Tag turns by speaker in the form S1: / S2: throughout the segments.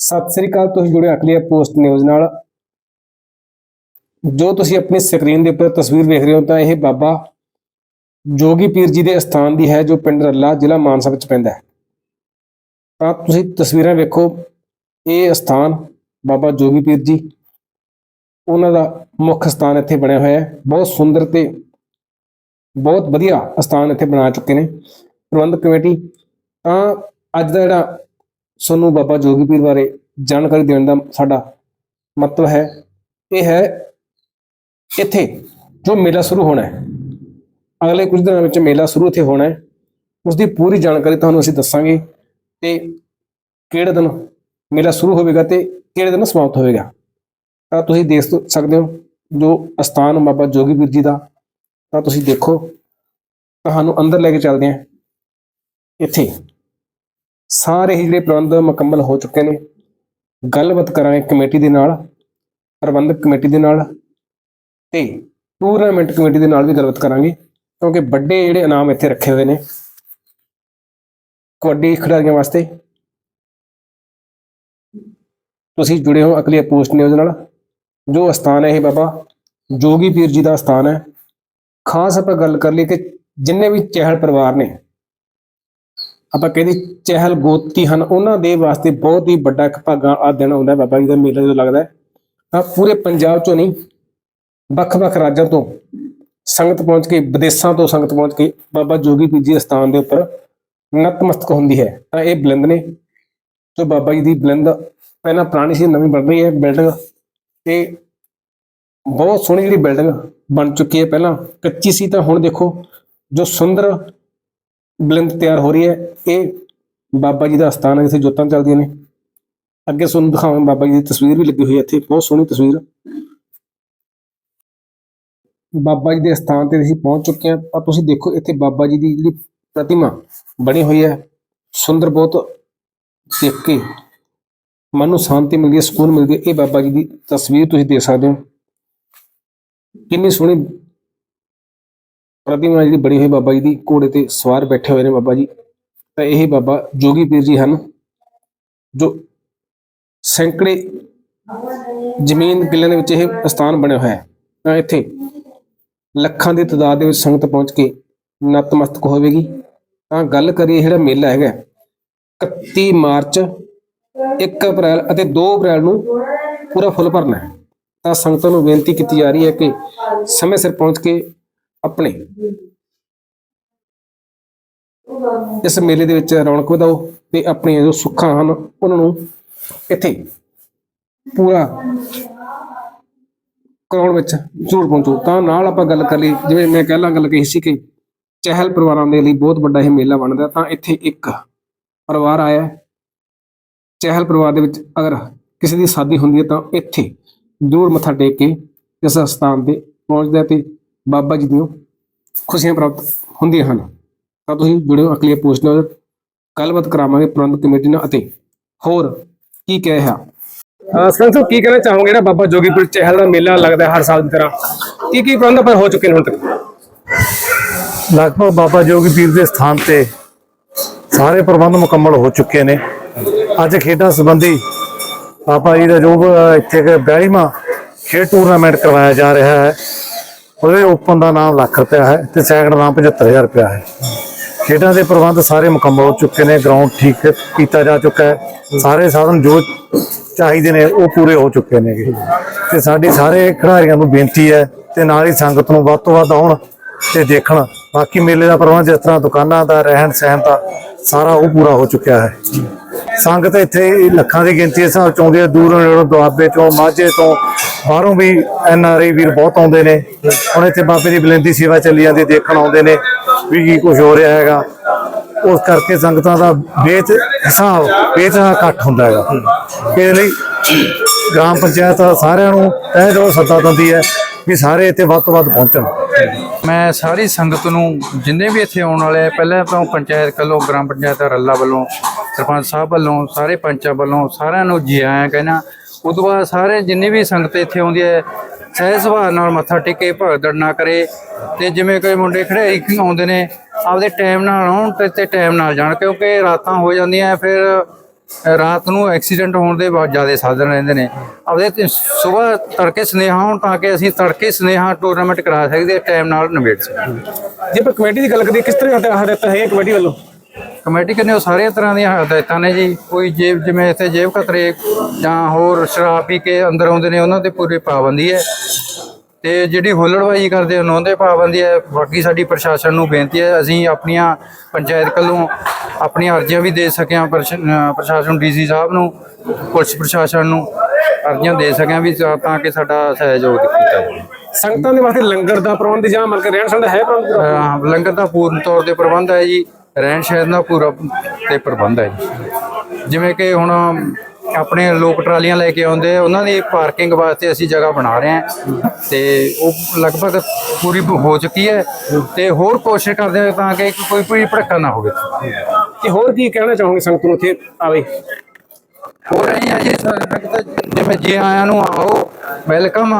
S1: ਸਤਿ ਸ੍ਰੀ ਅਕਾਲ, ਤੁਸੀਂ ਜੁੜੇ Akalia post news ਨਾਲ। ਜੋ ਤੁਸੀਂ ਆਪਣੀ ਸਕਰੀਨ ਦੇ ਉੱਪਰ ਤਸਵੀਰ ਵੇਖ ਰਹੇ ਹੋ, ਤਾਂ ਇਹ ਬਾਬਾ ਜੋਗੀ ਪੀਰ ਜੀ ਦੇ ਸਥਾਨ ਦੀ ਹੈ, ਜੋ ਪਿੰਡ ਰੱਲਾ ਜ਼ਿਲ੍ਹਾ ਮਾਨਸਾ ਵਿੱਚ ਪੈਂਦਾ ਹੈ। ਤਾਂ ਤੁਸੀਂ ਤਸਵੀਰਾਂ ਵੇਖੋ, ਇਹ ਸਥਾਨ ਬਾਬਾ ਜੋਗੀ ਪੀਰ ਜੀ, ਉਹਨਾਂ ਦਾ ਮੁੱਖ ਸਥਾਨ ਇੱਥੇ ਬਣਿਆ ਹੋਇਆ ਹੈ। ਬਹੁਤ ਸੁੰਦਰ ਤੇ ਬਹੁਤ ਵਧੀਆ ਸਥਾਨ ਇੱਥੇ ਬਣਾ ਚੁੱਕੇ ਨੇ। ਪ੍ਰਬੰਧਕ ਕਮੇਟੀ, ਤਾਂ ਅੱਜ ਦਾ ਜਿਹੜਾ ਸਾਨੂੰ ਬਾਬਾ ਜੋਗੀ ਪੀਰ ਬਾਰੇ ਜਾਣਕਾਰੀ ਦੇਣ ਦਾ ਸਾਡਾ ਮਤਲਬ ਹੈ, ਇਹ ਹੈ ਇੱਥੇ ਜੋ ਮੇਲਾ ਸ਼ੁਰੂ ਹੋਣਾ ਹੈ। ਅਗਲੇ ਕੁਝ ਦਿਨਾਂ ਵਿੱਚ ਮੇਲਾ ਸ਼ੁਰੂ ਇੱਥੇ ਹੋਣਾ ਹੈ। ਉਸ ਦੀ ਪੂਰੀ ਜਾਣਕਾਰੀ ਤੁਹਾਨੂੰ ਅਸੀਂ ਦੱਸਾਂਗੇ ਤੇ ਕਿਹੜੇ ਦਿਨ ਮੇਲਾ ਸ਼ੁਰੂ ਹੋਵੇਗਾ ਤੇ ਕਿਹੜੇ ਦਿਨ ਸਮਾਪਤ ਹੋਵੇਗਾ। ਤਾਂ ਤੁਸੀਂ ਦੇਖ ਸਕਦੇ ਹੋ ਜੋ ਅਸਥਾਨ ਬਾਬਾ ਜੋਗੀ ਪੀਰ ਜੀ ਦਾ, ਤਾਂ ਤੁਸੀਂ ਦੇਖੋ। ਤੁਹਾਨੂੰ ਅੰਦਰ ਲੈ ਕੇ ਚੱਲਦੇ ਹਾਂ। ਇੱਥੇ ਸਾਰੇ ਹੀ ਜਿਹੜੇ ਪ੍ਰਬੰਧ ਮੁਕੰਮਲ ਹੋ ਚੁੱਕੇ ਨੇ। ਗੱਲਬਾਤ ਕਰਾਂਗੇ ਕਮੇਟੀ ਦੇ ਨਾਲ, ਪ੍ਰਬੰਧਕ ਕਮੇਟੀ ਦੇ ਨਾਲ ਤੇ ਟੂਰਨਾਮੈਂਟ ਕਮੇਟੀ ਦੇ ਨਾਲ ਵੀ ਗੱਲਬਾਤ ਕਰਾਂਗੇ, ਕਿਉਂਕਿ ਵੱਡੇ ਜਿਹੜੇ ਇਨਾਮ ਇੱਥੇ ਰੱਖੇ ਹੋਏ ਨੇ ਕਬੱਡੀ ਖਿਡਾਰੀਆਂ ਵਾਸਤੇ। ਤੁਸੀਂ ਜੁੜੇ ਹੋ ਅਗਲੀ ਪੋਸਟ ਨਿਊਜ਼ ਨਾਲ, ਜੋ ਸਥਾਨ ਹੈ ਇਹ ਬਾਬਾ, ਜੋਗੀ ਪੀਰ ਜੀ ਦਾ ਸਥਾਨ ਹੈ। ਖਾਸ ਆਪਾਂ ਗੱਲ ਕਰ ਲਈ ਕਿ ਜਿੰਨੇ ਵੀ ਚਹਿਲ ਪਰਿਵਾਰ ਨੇ ਆਪਾਂ ਕਹਿੰਦੇ ਚਹਿਲ ਗੋਤੀ ਹਨ, ਉਹਨਾਂ ਦੇ ਵਾਸਤੇ ਬਹੁਤ ਹੀ ਵੱਡਾ ਇੱਕ ਭਾਗਾਂ ਆ ਦਿਨ ਆਉਂਦਾ ਬਾਬਾ ਜੀ ਦਾ ਮੇਲਾ ਜਦੋਂ ਲੱਗਦਾ ਤਾਂ ਪੂਰੇ ਪੰਜਾਬ ਚੋਂ ਨਹੀਂ ਵੱਖ-ਵੱਖ ਰਾਜਾਂ ਤੋਂ ਸੰਗਤ ਪਹੁੰਚ ਕੇ, ਵਿਦੇਸ਼ਾਂ ਤੋਂ ਸੰਗਤ ਪਹੁੰਚ ਕੇ ਬਾਬਾ ਜੋਗੀ ਪੀਰ ਦੇ ਸਥਾਨ ਦੇ ਉੱਪਰ ਨਤਮਸਤਕ ਹੁੰਦੀ ਹੈ। ਤਾਂ ਇਹ ਬੁਲੰਦ ਨੇ, ਜੋ ਬਾਬਾ ਜੀ ਦੀ ਬੁਲੰਦ ਪਹਿਲਾਂ ਪੁਰਾਣੀ ਸੀ, ਨਵੀਂ ਬਣ ਰਹੀ ਹੈ ਬਿਲਡਿੰਗ ਤੇ ਬਹੁਤ ਸੋਹਣੀ ਜਿਹੜੀ ਬਿਲਡਿੰਗ ਬਣ ਚੁੱਕੀ ਹੈ ਪਹਿਲਾਂ, ਕੱਚੀ ਸੀ ਤਾਂ ਹੁਣ ਦੇਖੋ, ਜੋ ਸੁੰਦਰ ਬਲਿੰਦ ਤਿਆਰ ਹੋ ਰਹੀ ਹੈ। ਇਹ ਬਾਬਾ ਜੀ ਦਾ ਸਥਾਨ ਹੈ, ਜਿੱਥੇ ਜੋਤਾਂ ਚੱਲਦੀਆਂ ਨੇ। ਅੱਗੇ ਤੁਹਾਨੂੰ ਦਿਖਾਵਾਂ ਬਾਬਾ ਜੀ ਦੀ ਤਸਵੀਰ ਵੀ ਲੱਗੀ ਹੋਈ ਹੈ ਇੱਥੇ, ਬਹੁਤ ਸੋਹਣੀ ਤਸਵੀਰ ਬਾਬਾ ਜੀ ਦੇ ਸਥਾਨ ਤੇ ਅਸੀਂ ਪਹੁੰਚ ਚੁੱਕੇ ਹਾਂ। ਪਰ ਤੁਸੀਂ ਦੇਖੋ, ਇੱਥੇ ਬਾਬਾ ਜੀ ਦੀ ਜਿਹੜੀ ਪ੍ਰਤਿਮਾ ਬਣੀ ਹੋਈ ਹੈ। ਸੁੰਦਰ ਬਹੁਤ ਦੇਖ ਕੇ ਮਨ ਨੂੰ ਸ਼ਾਂਤੀ ਮਿਲਦੀ ਹੈ, ਸਕੂਨ ਮਿਲਦੀ ਹੈ। ਇਹ ਬਾਬਾ ਜੀ ਦੀ ਤਸਵੀਰ ਤੁਸੀਂ ਦੇਖ ਸਕਦੇ ਹੋ। ਕਿੰਨੀ ਸੋਹਣੀ ਪ੍ਰਤਿਮਾ ਜਿਹੜੀ ਬਣੀ ਹੋਈ ਬਾਬਾ ਜੀ ਦੀ ਘੋੜੇ ਤੇ ਸਵਾਰ ਬੈਠੇ ਹੋਏ ਨੇ ਬਾਬਾ ਜੀ। ਤਾਂ ਇਹ ਬਾਬਾ ਜੋਗੀ ਪੀਰ ਜੀ ਹਨ, ਜੋ ਸੈਂਕੜੇ ਜ਼ਮੀਨ ਕਿੱਲਿਆਂ ਦੇ ਵਿੱਚ ਇਹ ਸਥਾਨ ਬਣਿਆ ਹੋਇਆ ਹੈ। ਤਾਂ ਇੱਥੇ ਲੱਖਾਂ ਦੀ ਤਦਾਦ ਦੇ ਵਿੱਚ ਸੰਗਤ ਪਹੁੰਚ ਕੇ ਨਤਮਸਤਕ ਹੋਵੇਗੀ। ਤਾਂ ਗੱਲ ਕਰੀਏ ਜਿਹੜਾ ਮੇਲਾ ਹੈਗਾ 31 ਮਾਰਚ 1 ਅਪ੍ਰੈਲ ਅਤੇ 2 ਅਪ੍ਰੈਲ ਨੂੰ ਪੂਰਾ ਫੁੱਲ ਭਰਨਾ ਹੈ। ਤਾਂ ਸੰਗਤਾਂ ਨੂੰ ਬੇਨਤੀ ਕੀਤੀ ਜਾ ਰਹੀ ਹੈ ਕਿ ਸਮੇਂ ਸਿਰ ਪਹੁੰਚ ਕੇ ਆਪਣੇ। ਇਸ ਮੇਲੇ ਦੇ ਵਿੱਚ ਰੌਣਕ ਵਧਾਓ ਤੇ ਆਪਣੀਆਂ ਜੋ ਸੁੱਖਾਂ ਹਨ ਉਹਨਾਂ ਨੂੰ ਇੱਥੇ ਪੂਰਾ ਕਰਾਉਣ ਵਿੱਚ ਜ਼ਰੂਰ ਪਹੁੰਚੋ। ਤਾਂ ਨਾਲ ਆਪਾਂ ਗੱਲ ਕਰ ਲਈ ਜਿਵੇਂ ਮੈਂ ਪਹਿਲਾਂ ਗੱਲ ਕਹੀ ਸੀ ਕਿ ਚਹਿਲ ਪਰਿਵਾਰਾਂ ਦੇ ਲਈ ਬਹੁਤ ਵੱਡਾ ਇਹ ਮੇਲਾ ਬਣਦਾ ਤਾਂ ਇੱਥੇ ਇੱਕ ਪਰਿਵਾਰ ਆਇਆ। ਚਹਿਲ ਪਰਿਵਾਰ ਦੇ ਵਿੱਚ ਅਗਰ ਕਿਸੇ ਦੀ ਸ਼ਾਦੀ ਹੁੰਦੀ ਹੈ ਤਾਂ ਇੱਥੇ ਜ਼ਰੂਰ ਮੱਥਾ ਟੇਕ ਕੇ ਇਸ ਸਥਾਨ ਤੇ ਪਹੁੰਚਦਾ ਤੇ ਬਾਬਾ ਜੀ ਦੀਆਂ ਖੁਸ਼ੀਆਂ ਪ੍ਰਾਪਤ ਹੁੰਦੀਆਂ ਹਨ। ਤਾਂ ਤੁਸੀਂ ਜੁੜਿਓ ਅਗਲੀ ਪੋਸਟ ਨਾਲ ਗੱਲਬਾਤ ਕਰਾਵਾਂਗੇ ਪ੍ਰਬੰਧਕ ਕਮੇਟੀ ਨਾਲ ਅਤੇ ਹੋਰ ਕੀ ਕਿਹਾ ਸੰਸੋ ਕੀ ਕਹਿਣਾ ਚਾਹੋਗੇ? ਜਿਹੜਾ ਬਾਬਾ ਜੋਗੀਪੁਰ ਚਹਿਲ ਦਾ ਮੇਲਾ ਲੱਗਦਾ ਹਰ ਸਾਲ ਦੀ ਤਰ੍ਹਾਂ, ਕੀ ਕੀ ਪ੍ਰਬੰਧ ਪਰ ਹੋ ਚੁੱਕੇ ਨੇ ਹੁਣ ਤੱਕ?
S2: ਲਗਭਗ ਬਾਬਾ ਜੋਗੀ ਪੀਰ ਦੇ ਸਥਾਨ ਤੇ ਸਾਰੇ ਪ੍ਰਬੰਧ ਮੁਕੰਮਲ ਹੋ ਚੁੱਕੇ ਨੇ। ਅੱਜ ਖੇਡਾਂ ਸੰਬੰਧੀ ਬਾਬਾ ਜੀ ਦਾ ਜੋ ਇੱਥੇ 42ਵਾਂ ਖੇਡ ਟੂਰਨਾਮੈਂਟ ਕਰਵਾਇਆ ਜਾ ਰਿਹਾ ਹੈ। ਉਹਦੇ ਓਪਨ ਦਾ ਨਾਮ ਲੱਖ ਰੁਪਇਆ ਹੈ ਤੇ ਸੈਕੰਡ ਨਾਮ 75000 ਰੁਪਇਆ ਹੈ ਖੇਡਾਂ ਦੇ ਪ੍ਰਬੰਧ ਸਾਰੇ ਮੁਕੰਮਲ ਹੋ ਚੁੱਕੇ ਨੇ ਗਰਾਊਂਡ ਠੀਕ ਕੀਤਾ ਜਾ ਚੁੱਕਾ ਹੈ ਸਾਰੇ ਸਾਧਨ ਜੋ ਚਾਹੀਦੇ ਨੇ ਉਹ ਪੂਰੇ ਹੋ ਚੁੱਕੇ ਨੇ ਗੇ। ਤੇ ਸਾਡੀ ਸਾਰੇ ਖਿਡਾਰੀਆਂ ਨੂੰ ਬੇਨਤੀ ਹੈ ਤੇ ਨਾਲ ਹੀ ਸੰਗਤ ਨੂੰ ਵੱਧ ਤੋਂ ਵੱਧ ਆਉਣ ਤੇ ਦੇਖਣ। ਬਾਕੀ ਮੇਲੇ ਦਾ ਪ੍ਰਬੰਧ ਜਿਸ ਤਰ੍ਹਾਂ ਦੁਕਾਨਾਂ ਦਾ, ਰਹਿਣ ਸਹਿਣ ਦਾ, ਸਾਰਾ ਉਹ ਪੂਰਾ ਹੋ ਚੁੱਕਿਆ ਹੈ। ਸੰਗਤ ਇੱਥੇ ਲੱਖਾਂ ਦੀ ਗਿਣਤੀ ਦੇ ਹਿਸਾਬ ਚ ਆਉਂਦੀ ਹੈ। ਦੂਰੋਂ ਨੇੜੋਂ ਦੁਆਬੇ ਤੋਂ, ਮਾਝੇ ਤੋਂ, ਬਾਹਰੋਂ ਵੀ ਐਨ ਆਰ ਆਈ ਵੀਰ ਬਹੁਤ ਆਉਂਦੇ ਨੇ। ਹੁਣ ਇੱਥੇ ਬਾਬੇ ਦੀ ਬਲੰਦੀ ਸੇਵਾ ਚੱਲੀ ਜਾਂਦੀ, ਦੇਖਣ ਆਉਂਦੇ ਨੇ ਵੀ ਕੀ ਕੁਝ ਹੋ ਰਿਹਾ ਹੈਗਾ। ਉਸ ਕਰਕੇ ਸੰਗਤਾਂ ਦਾ ਬੇਚ ਹਿਸਾਬ ਬੇਚਾ ਘੱਟ ਹੁੰਦਾ ਹੈਗਾ। ਇਹਦੇ ਲਈ ਗ੍ਰਾਮ ਪੰਚਾਇਤ ਸਾਰਿਆਂ ਨੂੰ ਤਹਿ ਦਿਲੋਂ ਸੱਦਾ ਦਿੰਦੀ ਹੈ ਵੀ ਸਾਰੇ ਇੱਥੇ ਵੱਧ ਤੋਂ ਵੱਧ ਪਹੁੰਚਣ।
S3: ਮੈਂ ਸਾਰੀ ਸੰਗਤ ਨੂੰ ਜਿੰਨੇ ਵੀ ਇੱਥੇ ਆਉਣ ਵਾਲੇ ਆ, ਪਹਿਲਾਂ ਤਾਂ ਪੰਚਾਇਤ ਵੱਲੋਂ, ਗ੍ਰਾਮ ਪੰਚਾਇਤ ਰੱਲਾ ਵੱਲੋਂ, ਸਰਪੰਚ ਸਾਹਿਬ ਵੱਲੋਂ, ਸਾਰੇ ਪੰਚਾਂ ਵੱਲੋਂ, ਸਾਰਿਆਂ ਨੂੰ ਜੀ ਆਇਆਂ ਕਹਿਣਾ ਉਸ ਤੋਂ ਬਾਅਦ ਸਾਰੇ ਜਿੰਨੇ ਵੀ ਸੰਗਤ ਇੱਥੇ ਆਉਂਦੀ ਹੈ ਸਹਿਜ ਸੁਭਾਅ ਨਾਲ ਮੱਥਾ ਟੇਕੇ ਭਗਦੜ ਨਾ ਕਰੇ। ਤੇ ਜਿਵੇਂ ਕੋਈ ਮੁੰਡੇ ਖੜੇ ਆਉਂਦੇ ਨੇ, ਆਪਦੇ ਟਾਈਮ ਨਾਲ ਆਉਣ ਤੇ ਤੇ ਟਾਈਮ ਨਾਲ ਜਾਣ, ਕਿਉਂਕਿ ਰਾਤਾਂ ਹੋ ਜਾਂਦੀਆਂ, ਫਿਰ ਰਾਤ ਨੂੰ ਐਕਸੀਡੈਂਟ ਹੋਣ ਦੇ ਬਹੁਤ ਜ਼ਿਆਦਾ ਸਾਧਨ ਰਹਿੰਦੇ ਨੇ। ਆਪਦੇ ਸਵੇਰ ਤੜਕੇ ਸੁਨੇਹਾ ਹੋਣ ਤਾਂ ਕਿ ਅਸੀਂ ਤੜਕੇ ਸੁਨੇਹਾ ਟੂਰਨਾਮੈਂਟ ਕਰਾ ਸਕਦੇ ਟਾਈਮ ਨਾਲ ਨਿਬੇੜ ਸਕੀਏ
S1: ਜੇ ਆਪਾਂ ਕਮੇਟੀ ਦੀ ਗੱਲ ਕਰੀਏ ਕਿਸ ਤਰ੍ਹਾਂ ਹਦਾਇਤ ਹਦਾਇਤਾਂ ਹੈ ਕਮੇਟੀ ਵੱਲੋਂ?
S3: ਕਮੇਟੀ ਕਹਿੰਦੇ ਉਹ ਸਾਰੇ ਤਰ੍ਹਾਂ ਦੀਆਂ ਹਦਾਇਤਾਂ ਨੇ ਜੀ। ਕੋਈ ਜੇਬ ਜਿਵੇਂ ਇੱਥੇ ਜੇਬ ਕਤਰੇ ਜਾਂ ਹੋਰ ਸ਼ਰਾਬ ਪੀ ਕੇ ਅੰਦਰ ਆਉਂਦੇ ਨੇ ਉਹਨਾਂ ਤੇ ਪੂਰੀ ਪਾਬੰਦੀ ਹੈ। ਤੇ ਜਿਹੜੀ ਹੁੱਲੜਬਾਜ਼ੀ ਕਰਦੇ ਉਹਨਾਂ ਪਾਬੰਦੀ ਹੈ ਬਾਕੀ ਸਾਡੀ ਪ੍ਰਸ਼ਾਸਨ ਨੂੰ ਬੇਨਤੀ ਹੈ ਅਸੀਂ ਆਪਣੀਆਂ ਪੰਚਾਇਤ ਵੱਲੋਂ ਆਪਣੀਆਂ ਅਰਜ਼ੀਆਂ ਵੀ ਦੇ ਸਕਿਆ ਪ੍ਰਸ਼ਾਸਨ ਡੀਸੀ ਸਾਹਿਬ ਨੂੰ ਪੁਲਿਸ ਪ੍ਰਸ਼ਾਸਨ ਨੂੰ ਅਰਜ਼ੀਆਂ ਦੇ ਸਕਿਆ ਵੀ ਤਾਂ ਕਿ ਸਾਡਾ ਸਹਿਯੋਗ ਕੀਤਾ ਜਾਵੇ।
S1: ਸੰਗਤਾਂ ਦੇ ਵਾਸਤੇ ਲੰਗਰ ਦਾ ਪ੍ਰਬੰਧ ਜਾਂ ਮਤਲਬ ਕਿ ਰਹਿਣ ਸਹਿਣ ਦਾ ਹੈ ਪ੍ਰਬੰਧ
S3: ਲੰਗਰ ਦਾ ਪੂਰਨ ਤੌਰ ਤੇ ਪ੍ਰਬੰਧ ਹੈ ਜੀ ਰਹਿਣ ਸਹਿਣ ਦਾ ਪੂਰਾ ਤੇ ਪ੍ਰਬੰਧ ਹੈ ਜੀ। ਜਿਵੇਂ ਕਿ ਹੁਣ ਆਪਣੇ ਲੋਕ ਟਰਾਲੀਆਂ ਲੈ ਕੇ ਆਉਂਦੇ ਉਹਨਾਂ ਦੀ ਪਾਰਕਿੰਗ ਵਾਸਤੇ ਅਸੀਂ ਜਗ੍ਹਾ ਬਣਾ ਰਹੇ ਹਾਂ। ਤੇ ਉਹ ਲਗਭਗ ਪੂਰੀ ਹੋ ਚੁੱਕੀ ਹੈ। ਤੇ ਹੋਰ ਕੋਸ਼ਿਸ਼ ਕਰਦੇ ਹਾਂ ਤਾਂ ਕਿ ਕੋਈ ਕੋਈ ਭੜਕਾ ਨਾ ਹੋਵੇ।
S1: ਤੇ ਹੋਰ ਕੀ ਕਹਿਣਾ ਚਾਹੋਗੇ ਸੰਗਤ ਨੂੰ ਇੱਥੇ ਆਵੇ?
S3: ਹੋ ਰਹੀ ਹੈ ਜੀ ਜਿਵੇਂ ਜੇ ਆਇਆਂ ਨੂੰ ਆਓ ਵੈਲਕਮ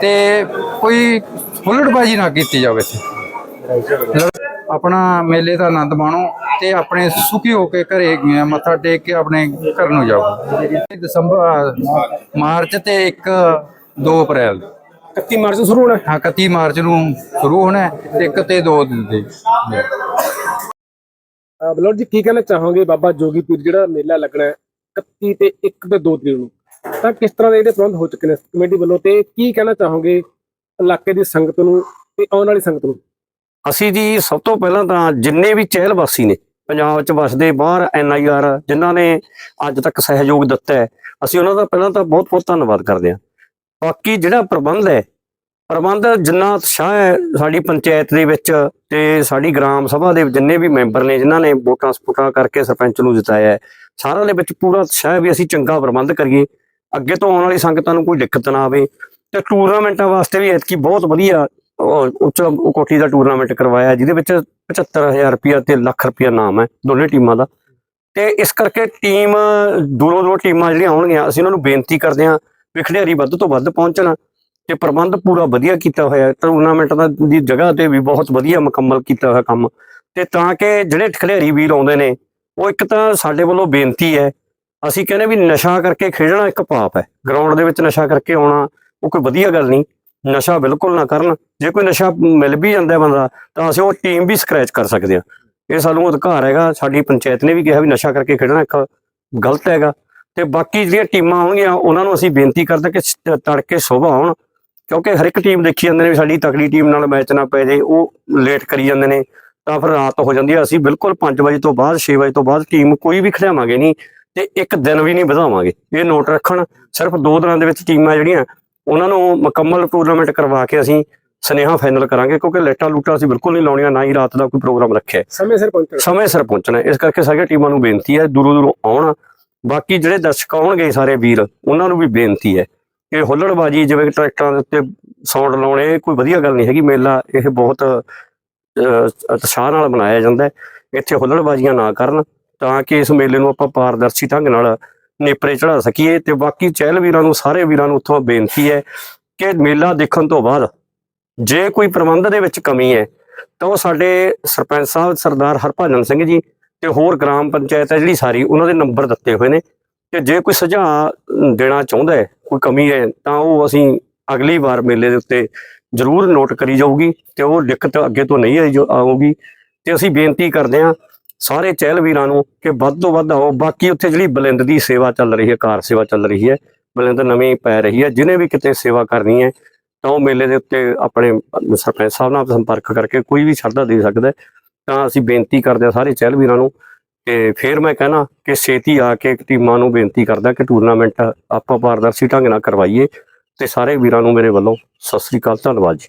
S3: ਤੇ ਕੋਈ ਹੁੱਲੜਬਾਜੀ ਨਾ ਕੀਤੀ ਜਾਵੇ ਇੱਥੇ। ਆਪਣਾ ਮੇਲੇ ਦਾ ਆਨੰਦ ਮਾਣੋ ਤੇ ਆਪਣੇ ਸੁਖੀ ਹੋ ਕੇ ਘਰੇ ਮੱਥਾ ਟੇਕ ਕੇ ਆਪਣੇ ਘਰ ਨੂੰ ਜਾਓ। ਦਸੰਬਰ ਮਾਰਚ ਤੇ 1 2 ਅਪ੍ਰੈਲ।
S1: 31 ਮਾਰਚ ਸ਼ੁਰੂ ਹੋਣਾ ਹੈ।
S3: ਹਾਂ 31 ਮਾਰਚ ਨੂੰ ਸ਼ੁਰੂ ਹੋਣਾ ਤੇ 1 ਤੇ 2 ਦੇ
S1: ਅਹ ਬਲੌਰ ਜੀ ਕੀ ਕਹਿਣਾ ਚਾਹੋਗੇ ਬਾਬਾ ਜੋਗੀ ਪੀਰ ਜਿਹੜਾ ਮੇਲਾ ਲੱਗਣਾ ਹੈ 31 ਤੇ 1 ਤੇ 2 ਤਰੀਕ ਨੂੰ? ਤਾਂ ਕਿਸ ਤਰ੍ਹਾਂ ਦੇ ਇਹਦੇ ਪ੍ਰਬੰਧ ਹੋ ਚੁੱਕੇ ਨੇ ਕਮੇਟੀ ਵੱਲੋਂ ਤੇ ਕੀ ਕਹਿਣਾ ਚਾਹੋਗੇ ਇਲਾਕੇ ਦੀ ਸੰਗਤ ਨੂੰ ਤੇ ਆਉਣ ਵਾਲੀ ਸੰਗਤ ਨੂੰ?
S4: ਅਸੀਂ ਜੀ ਸਭ ਤੋਂ ਪਹਿਲਾਂ ਤਾਂ ਜਿੰਨੇ ਵੀ ਚਹਿਲ ਵਾਸੀ ਨੇ, ਪੰਜਾਬ 'ਚ ਵਸਦੇ ਬਾਹਰ ਐਨਆਈਆਰ ਜਿਨ੍ਹਾਂ ਨੇ ਅੱਜ ਤੱਕ ਸਹਿਯੋਗ ਦਿੱਤਾ ਹੈ, ਅਸੀਂ ਉਹਨਾਂ ਦਾ ਪਹਿਲਾਂ ਤਾਂ ਬਹੁਤ ਬਹੁਤ ਧੰਨਵਾਦ ਕਰਦੇ ਹਾਂ। ਬਾਕੀ ਜਿਹੜਾ ਪ੍ਰਬੰਧ ਹੈ, ਪ੍ਰਬੰਧ ਜਿੰਨਾ ਉਤਸ਼ਾਹ ਹੈ ਸਾਡੀ ਪੰਚਾਇਤ ਦੇ ਵਿੱਚ ਤੇ ਸਾਡੀ ਗ੍ਰਾਮ ਸਭਾ ਦੇ ਜਿੰਨੇ ਵੀ ਮੈਂਬਰ ਨੇ ਜਿਨ੍ਹਾਂ ਨੇ ਵੋਟਾਂ ਸਪੋਟਾਂ ਕਰਕੇ ਸਰਪੰਚ ਨੂੰ ਜਿਤਾਇਆ ਸਾਰਿਆਂ ਦੇ ਵਿੱਚ ਪੂਰਾ ਉਤਸ਼ਾਹ ਹੈ ਵੀ ਅਸੀਂ ਚੰਗਾ ਪ੍ਰਬੰਧ ਕਰੀਏ, ਅੱਗੇ ਤੋਂ ਆਉਣ ਵਾਲੀ ਸੰਗਤਾਂ ਨੂੰ ਕੋਈ ਦਿੱਕਤ ਨਾ ਆਵੇ ਤੇ ਟੂਰਨਾਮੈਂਟਾਂ ਵਾਸਤੇ ਵੀ ਐਤਕੀ ਬਹੁਤ ਵਧੀਆ ਉੱਚ ਕੋਟੀ ਦਾ ਟੂਰਨਾਮੈਂਟ ਕਰਵਾਇਆ, ਜਿਹਦੇ ਵਿੱਚ 75000 ਰੁਪਇਆ ਤੇ ਲੱਖ ਰੁਪਇਆ ਨਾਮ ਹੈ ਦੋਨੇ ਟੀਮਾਂ ਦਾ। ਤੇ ਇਸ ਕਰਕੇ ਟੀਮ, ਦੂਰੋਂ ਦੂਰੋਂ ਟੀਮਾਂ ਜਿਹੜੀਆਂ ਆਉਣਗੀਆਂ, ਅਸੀਂ ਉਹਨਾਂ ਨੂੰ ਬੇਨਤੀ ਕਰਦੇ ਹਾਂ ਵੀ ਖਿਡਾਰੀ ਵੱਧ ਤੋਂ ਵੱਧ ਪਹੁੰਚਣ ਤੇ ਪ੍ਰਬੰਧ ਪੂਰਾ ਵਧੀਆ ਕੀਤਾ ਹੋਇਆ ਹੈ। ਟੂਰਨਾਮੈਂਟ ਦਾ ਦੀ ਜਗ੍ਹਾ ਤੇ ਵੀ ਬਹੁਤ ਵਧੀਆ ਮੁਕੰਮਲ ਕੀਤਾ ਹੋਇਆ ਕੰਮ। ਤੇ ਤਾਂ ਕਿ ਜਿਹੜੇ ਖਿਡਾਰੀ ਵੀਰ ਆਉਂਦੇ ਨੇ, ਉਹ ਇੱਕ ਤਾਂ ਸਾਡੇ ਵੱਲੋਂ ਬੇਨਤੀ ਹੈ, ਅਸੀਂ ਕਹਿੰਦੇ ਵੀ ਨਸ਼ਾ ਕਰਕੇ ਖੇਡਣਾ ਇੱਕ ਪਾਪ ਹੈ। ਗਰਾਊਂਡ ਦੇ ਵਿੱਚ ਨਸ਼ਾ ਕਰਕੇ ਆਉਣਾ ਉਹ ਕੋਈ ਵਧੀਆ ਗੱਲ ਨਹੀਂ। ਨਸ਼ਾ ਬਿਲਕੁਲ ਨਾ ਕਰਨ। ਜੇ ਕੋਈ ਨਸ਼ਾ ਮਿਲ ਵੀ ਜਾਂਦਾ ਬੰਦਾ, ਤਾਂ ਅਸੀਂ ਉਹ ਟੀਮ ਵੀ ਸਕ੍ਰੈਚ ਕਰ ਸਕਦੇ ਹਾਂ। ਇਹ ਸਾਨੂੰ ਅਧਿਕਾਰ ਹੈਗਾ, ਸਾਡੀ ਪੰਚਾਇਤ ਨੇ ਵੀ ਕਿਹਾ ਵੀ ਨਸ਼ਾ ਕਰਕੇ ਖੇਡਣਾ ਇੱਕ ਗਲਤ ਹੈਗਾ। ਤੇ ਬਾਕੀ ਜਿਹੜੀਆਂ ਟੀਮਾਂ ਆਉਣਗੀਆਂ, ਉਹਨਾਂ ਨੂੰ ਅਸੀਂ ਬੇਨਤੀ ਕਰਦੇ ਕਿ ਤੜਕੇ ਸੁਬਾਹ ਆਉਣ, ਕਿਉਂਕਿ ਹਰ ਇੱਕ ਟੀਮ ਦੇਖੀ ਜਾਂਦੇ ਨੇ ਵੀ ਸਾਡੀ ਤਕੜੀ ਟੀਮ ਨਾਲ ਮੈਚ ਨਾ ਪੈ ਜੇ, ਉਹ ਲੇਟ ਕਰੀ ਜਾਂਦੇ ਨੇ, ਤਾਂ ਫਿਰ ਰਾਤ ਹੋ ਜਾਂਦੀ ਹੈ। ਅਸੀਂ ਬਿਲਕੁਲ 5 ਵਜੇ ਤੋਂ ਬਾਅਦ 6 ਵਜੇ ਤੋਂ ਬਾਅਦ ਟੀਮ ਕੋਈ ਵੀ ਖਿਡਾਵਾਂਗੇ ਨਹੀਂ, ਤੇ ਇੱਕ ਦਿਨ ਵੀ ਨਹੀਂ ਵਧਾਵਾਂਗੇ। ਇਹ ਨੋਟ ਰੱਖਣ। ਸਿਰਫ ਦੋ ਦਿਨਾਂ ਦੇ ਵਿੱਚ ਟੀਮਾਂ ਜਿਹੜੀਆਂ ਉਹਨਾਂ ਨੂੰ ਮੁਕੰਮਲ ਟੂਰਨਾਮੈਂਟ ਕਰਵਾ ਕੇ ਅਸੀਂ ਸਨੇਹਾ ਫਾਈਨਲ ਕਰਾਂਗੇ ਕਿਉਂਕਿ ਲੈਟਾਂ ਲੂਟਾਂ ਅਸੀਂ ਬਿਲਕੁਲ ਨਹੀਂ ਲਾਉਣੀਆਂ ਨਾ ਹੀ ਰਾਤ ਦਾ ਕੋਈ ਪ੍ਰੋਗਰਾਮ ਰੱਖਿਆ।
S1: ਸਮੇਂ ਸਿਰ ਪਹੁੰਚਣਾ
S4: ਸਮੇਂ ਸਿਰ ਪਹੁੰਚਣਾ। ਇਸ ਕਰਕੇ ਸਾਰੀਆਂ ਟੀਮਾਂ ਨੂੰ ਬੇਨਤੀ ਹੈ ਦੂਰੋਂ ਦੂਰੋਂ ਆਉਣ ਬਾਕੀ ਜਿਹੜੇ ਦਰਸ਼ਕ ਆਉਣਗੇ ਸਾਰੇ ਵੀਰ ਉਹਨਾਂ ਨੂੰ ਵੀ ਬੇਨਤੀ ਹੈ ਕਿ ਹੁੱਲੜਬਾਜੀ ਜਿਵੇਂ ਟਰੈਕਟਰਾਂ ਦੇ ਉੱਤੇ ਸਾਊਂਡ ਲਾਉਣੇ ਕੋਈ ਵਧੀਆ ਗੱਲ ਨਹੀਂ ਹੈਗੀ ਮੇਲਾ ਇਹ ਬਹੁਤ ਉਤਸ਼ਾਹ ਨਾਲ ਮਨਾਇਆ ਜਾਂਦਾ ਹੈ ਇੱਥੇ ਹੁੱਲੜਬਾਜ਼ੀਆਂ ਨਾ ਕਰਨ ਤਾਂ ਕਿ ਇਸ ਮੇਲੇ ਨੂੰ ਆਪਾਂ ਪਾਰਦਰਸ਼ੀ ਢੰਗ ਨਾਲ ਨੇਪਰੇ ਚੜਾ ਸਕੀਏ ਤੇ ਬਾਕੀ ਚਹਿਲ ਵੀਰਾਂ ਨੂੰ, ਸਾਰੇ ਵੀਰਾਂ ਨੂੰ ਉੱਥੋਂ ਬੇਨਤੀ ਹੈ ਕਿ ਮੇਲਾ ਦੇਖਣ ਤੋਂ ਬਾਅਦ ਜੇ ਕੋਈ ਪ੍ਰਬੰਧ ਦੇ ਵਿੱਚ ਕਮੀ ਹੈ, ਤਾਂ ਉਹ ਸਾਡੇ ਸਰਪੰਚ ਸਾਹਿਬ ਸਰਦਾਰ ਹਰਭਜਨ ਸਿੰਘ ਜੀ ਤੇ ਹੋਰ ਗ੍ਰਾਮ ਪੰਚਾਇਤ ਹੈ ਜਿਹੜੀ ਸਾਰੀ, ਉਹਨਾਂ ਦੇ ਨੰਬਰ ਦਿੱਤੇ ਹੋਏ ਨੇ ਤੇ ਜੇ ਕੋਈ ਸੁਝਾਅ ਦੇਣਾ ਚਾਹੁੰਦਾ ਹੈ, ਕੋਈ ਕਮੀ ਹੈ, ਤਾਂ ਉਹ ਅਸੀਂ ਅਗਲੀ ਵਾਰ ਮੇਲੇ ਦੇ ਉੱਤੇ ਜ਼ਰੂਰ ਨੋਟ ਕਰੀ ਜਾਊਗੀ ਤੇ ਉਹ ਦਿੱਕਤ ਅੱਗੇ ਤੋਂ ਨਹੀਂ ਆਈ ਜੋ ਆਊਗੀ ਤੇ ਅਸੀਂ ਬੇਨਤੀ ਕਰਦੇ ਹਾਂ ਸਾਰੇ ਚਹਿਲ ਵੀਰਾਂ ਨੂੰ ਕਿ ਵੱਧ ਤੋਂ ਵੱਧ ਆਓ। ਬਾਕੀ ਉੱਥੇ ਜਿਹੜੀ ਬਲਿੰਦ ਦੀ ਸੇਵਾ ਚੱਲ ਰਹੀ ਹੈ, ਕਾਰ ਸੇਵਾ ਚੱਲ ਰਹੀ ਹੈ, ਬਲਿੰਦ ਨਵੀਂ ਪੈ ਰਹੀ ਹੈ। ਜਿਹਨੇ ਵੀ ਕਿਤੇ ਸੇਵਾ ਕਰਨੀ ਹੈ, ਤਾਂ ਉਹ ਮੇਲੇ ਦੇ ਉੱਤੇ ਆਪਣੇ ਸਰਪੰਚ ਸਾਹਿਬ ਨਾਲ ਸੰਪਰਕ ਕਰਕੇ ਕੋਈ ਵੀ ਸ਼ਰਧਾ ਦੇ ਸਕਦਾ ਤਾਂ ਅਸੀਂ ਬੇਨਤੀ ਕਰਦੇ ਹਾਂ ਸਾਰੇ ਚਹਿਲ ਵੀਰਾਂ ਨੂੰ ਤੇ ਫਿਰ ਮੈਂ ਕਹਿਣਾ ਕਿ ਛੇਤੀ ਆ ਕੇ ਟੀਮਾਂ ਨੂੰ ਬੇਨਤੀ ਕਰਦਾ ਕਿ ਟੂਰਨਾਮੈਂਟ ਆਪਾਂ ਪਾਰਦਰਸ਼ੀ ਢੰਗ ਨਾਲ ਕਰਵਾਈਏ। ਤੇ ਸਾਰੇ ਵੀਰਾਂ ਨੂੰ ਮੇਰੇ ਵੱਲੋਂ ਸਤਿ ਸ੍ਰੀ ਅਕਾਲ, ਧੰਨਵਾਦ ਜੀ।